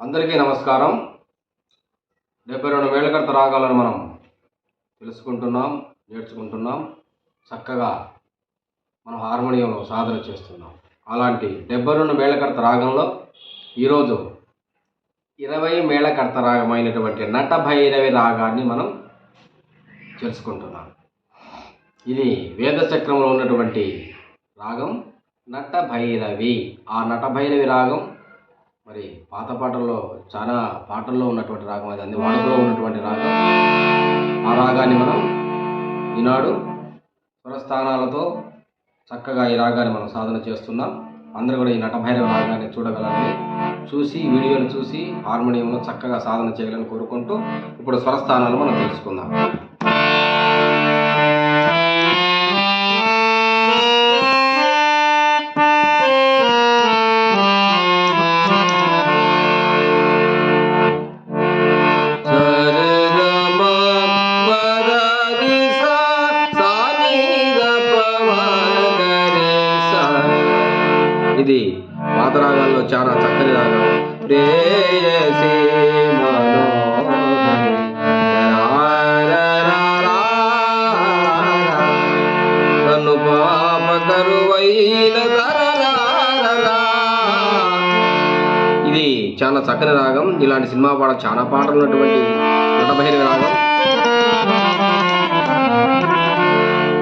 అందరికీ నమస్కారం. డెబ్బై రెండు మేళకర్త రాగాలను మనం తెలుసుకుంటున్నాం నేర్చుకుంటున్నాం. చక్కగా మనం హార్మోనియంలో సాధన చేస్తున్నాం. అలాంటి డెబ్బై రెండు మేళకర్త రాగంలో ఈరోజు ఇరవై మేళకర్త రాగమైనటువంటి నటభైరవి రాగాన్ని మనం తెలుసుకుంటున్నాం. ఇది వేదచక్రంలో ఉన్నటువంటి రాగం నటభైరవి ఆ నట భైరవి రాగం మరి పాత పాటల్లో చాలా పాటల్లో ఉన్నటువంటి రాగం అది అంది వాడుకలో ఉన్నటువంటి రాగం. ఆ రాగాన్ని మనం ఈనాడు స్వరస్థానాలతో చక్కగా ఈ రాగాన్ని మనం సాధన చేస్తున్నాం. అందరూ కూడా ఈ నటభైరవ రాగాన్ని చూడగలరని చూసి వీడియోని చూసి హార్మోనియంలో చక్కగా సాధన చేయాలని కోరుకుంటూ ఇప్పుడు స్వరస్థానాలు మనం తెలుసుకుందాం. రాగాల్లో చాలా చక్కని రాగం. ప్రేయసి తను పాప కరువైన ఇది చాలా చక్కని రాగం. ఇలాంటి సినిమా పాట చాలా పాటలు ఉన్నటువంటి నటభైరవి రాగం.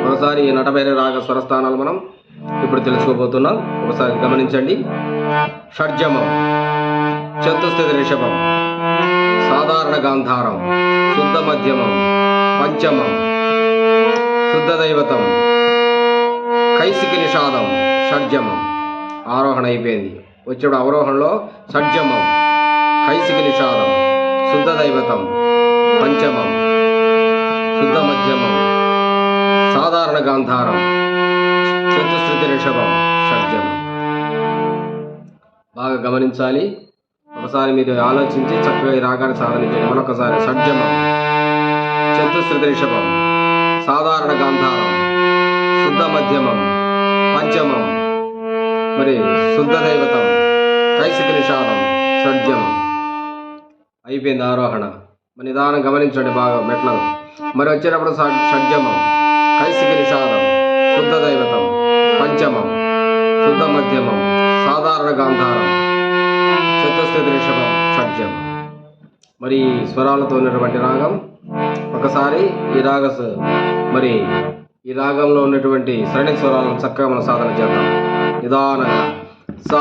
ఒకసారి ఈ నటభైరవి రాగ స్వరస్థానాలు మనం ఇప్పుడు తెలుసుకోబోతున్నాం. ఒకసారి గమనించండి. షడ్జమం చతుస్థితి రిషభం సాధారణ గాంధారం శుద్ధ మధ్యమం పంచమం శుద్ధ దైవతం కైసికి నిషాదం షడ్జమం. ఆరోహణ అయిపోయింది. వచ్చేప్పుడు అవరోహణలో షడ్జమం కైసికి నిషాదం శుద్ధ దైవతం పంచమం శుద్ధ మధ్యమం సాధారణ గాంధారం చతుశ్రుతి రిషభం షడ్జమం బాగా గమనించాలి. ఒకసారి మీరు ఆలోచించి చక్కగా ఈ రాగాన్ని సాధన చేయండి మరొకసారి షడ్జమం చతుశ్రుతి రిషభం సాధారణ గాంధారం. శుద్ధ మధ్యమం. పంచమం మరి శుద్ధ దైవతం. కైసిక నిషాదం. షడ్జమం అయిపోయింది ఆరోహణ. మరి నిదానం గమనించండి బాగా మెట్లను. మరి వచ్చేటప్పుడు షడ్జమం కైసిక నిషాదం. శుద్ధ దైవతం పంచమం శుద్ధ మధ్యమం సాధారణ గాంధారం చతుస్థితి రిషభం షడ్జమం మరి ఈ స్వరాలతో ఉన్నటువంటి రాగం ఒకసారి ఈ రాగ మరి ఈ రాగంలో ఉన్నటువంటి సరణి స్వరాలను చక్కగా మనం సాధన చేద్దాం. నిదానంగా. సా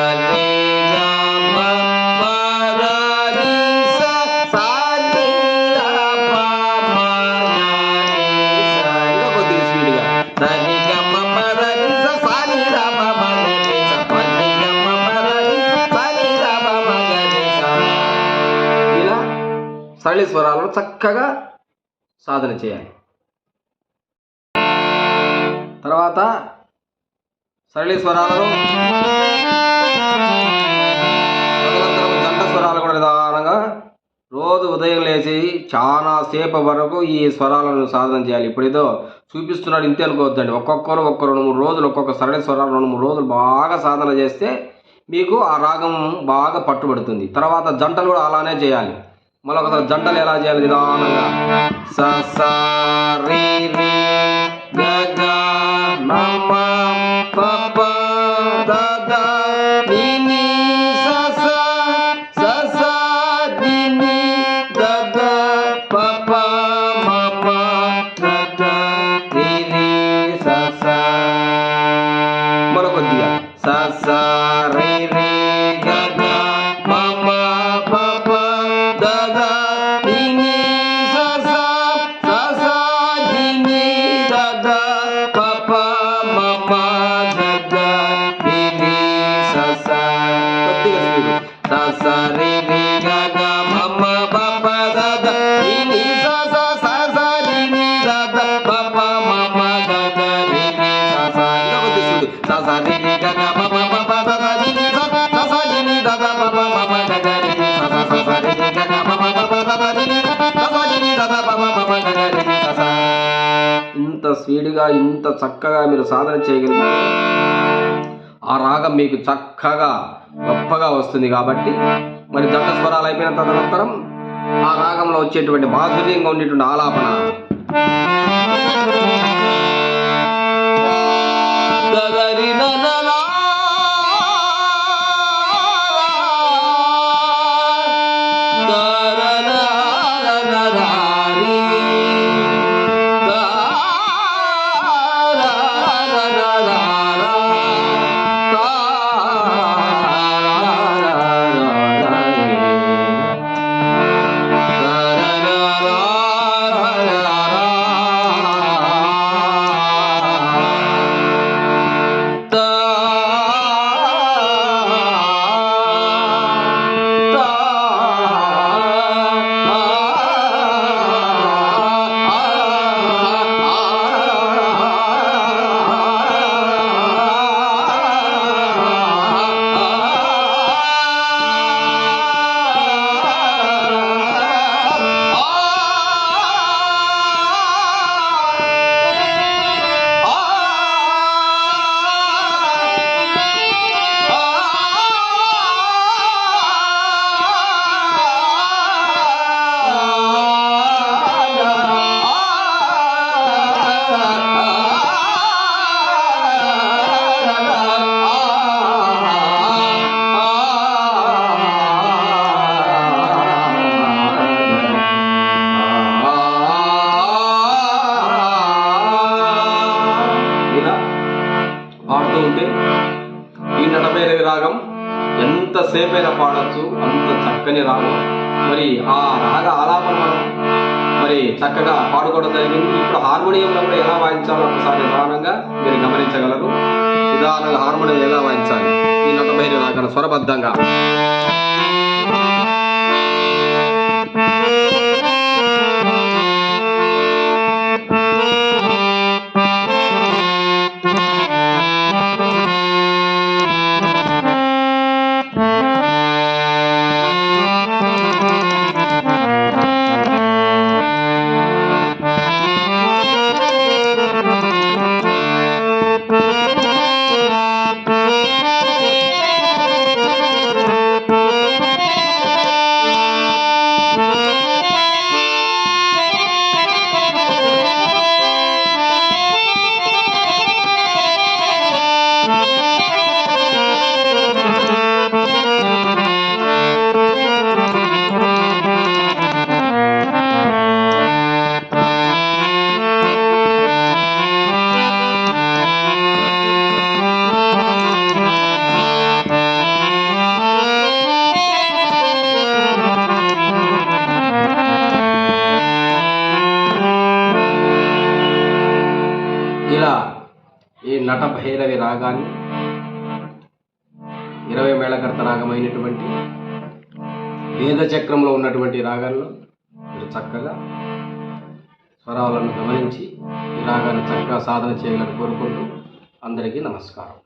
సరళి స్వరాలను చక్కగా సాధన చేయాలి. తర్వాత సరళి స్వరాలను జంట స్వరాలు కూడా నిదానంగా రోజు ఉదయం లేచి చాలా సేపు వరకు ఈ స్వరాలను సాధన చేయాలి. ఇప్పుడేదో చూపిస్తున్నాడు ఇంతే అనుకోవద్దండి. ఒక్కొక్కరు ఒక్క రెండు మూడు రోజులు ఒక్కొక్క సరళి స్వరాలు రెండు మూడు రోజులు బాగా సాధన చేస్తే మీకు ఆ రాగం బాగా పట్టుబడుతుంది. తర్వాత జంటలు కూడా అలానే చేయాలి. మళ్ళీ ఒకసారి జంటలు ఎలా చేయాలి నిదానంగా? స స రి రి గ ద ని స స ని ని ద ద ప ప మ ద ద స స స్పీడ్గా ఇంత చక్కగా మీరు సాధన చేయగలిగితే ఆ రాగం మీకు చక్కగా గొప్పగా వస్తుంది కాబట్టి మరి జంట స్వరాలు అయిపోయిన తదనంతరం ఆ రాగంలో వచ్చేటువంటి మాధుర్యంగా ఉండేటువంటి ఆలాపన. ఎంతసేపైనా పాడొచ్చు అంత చక్కని రాగం. మరి ఆ రాగ ఆలాపన మనం మరి చక్కగా పాడుకోవడం జరిగింది. ఇప్పుడు హార్మోనియంలో కూడా ఎలా వాయించాలో ఒకసారి నిదానంగా మీరు గమనించగలరు. నిదానంగా హార్మోనియం ఎలా వాయించాలి? ఈ నటభైరవి రాగాన్ని స్వరబద్ధంగా. నట భైరవి రాగాన్ని ఇరవై మేళకర్త రాగమైనటువంటి వేద చక్రంలో ఉన్నటువంటి రాగాల్లో మీరు చక్కగా స్వరాలను గమనించి ఈ రాగాన్ని చక్కగా సాధన చేయాలని కోరుకుంటూ అందరికీ నమస్కారం.